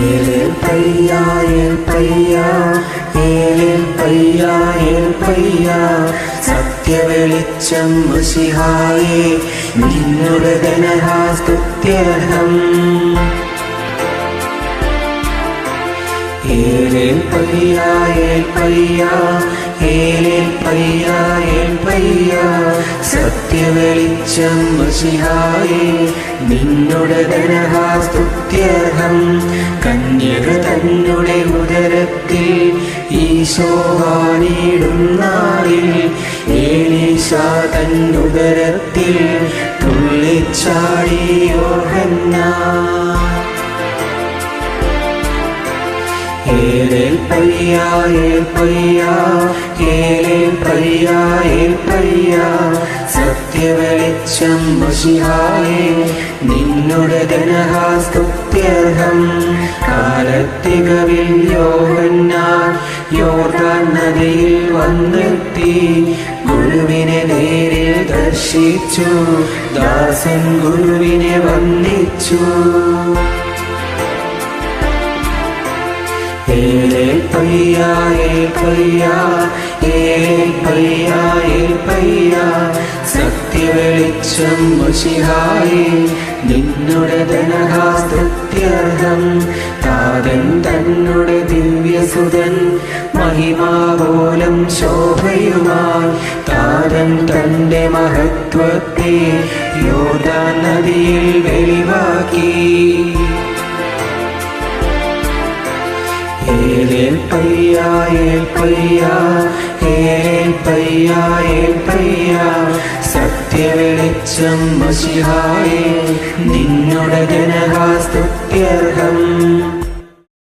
പയ്യ ഏൽ പയ്യ ഏലിൽ പയ്യ ഏൽ പയ്യ സത്യവെളിച്ചം മുഷിഹായേ നിന്നുടെ ധനഹാസ്തുത്യർഹം ഏലേൽ പയ്യ ഏൽ പയ്യ ഏലേൽ പയ്യ ഏൽ പയ്യ സത്യവെളിച്ചം മഷിഹായേ നിന്നുടെ ധനഹാസ്തുത്യർഹം. കന്യക തന്നുടെ ഉദരത്തിൽ ഈശോവാനിടുന്നാളിൽ ഏലീശ തന്നുദരത്തിൽ തുള്ളിച്ചാടിയോഹന്ന. ഏലേൽ പയ്യാ ഏൽ പയ്യ ഏലേൽ പയ്യ ഏൽ പയ്യ. സത്യവെളിച്ചം മഷിഹായേ നിന്നുടെ ധനഹാസ്തുത്യർഹം. കാലത്തികവിൽ യോഹന്നാൻ യോർദാൻ നദിയിൽ വന്നെത്തി ഗുരുവിനെ നേരിൽ ദർശിച്ചു ദാസൻ ഗുരുവിനെ വന്ദിച്ചു. ഏലേൽ പയ്യാ ഏൽ പയ്യ സത്യവെളിച്ചം മുഷിഹായി നിന്നുടെ ധനഹാസ്തുത്യർഹം. താതൻ തന്നുടെ ദിവ്യസുതൻ. മഹിമാപോലം ശോഭയുമായി. താതൻ തന്റെ മഹത്വത്തെ യോദാൻ നദിയിൽ വെളിവാക്കി. ഏലേൽ പയ്യ പയ്യ പയ്യ സത്യവെളിച്ചം മഷിഹായേ നിന്നുടെ ധനഹാസ്തുത്യർഹം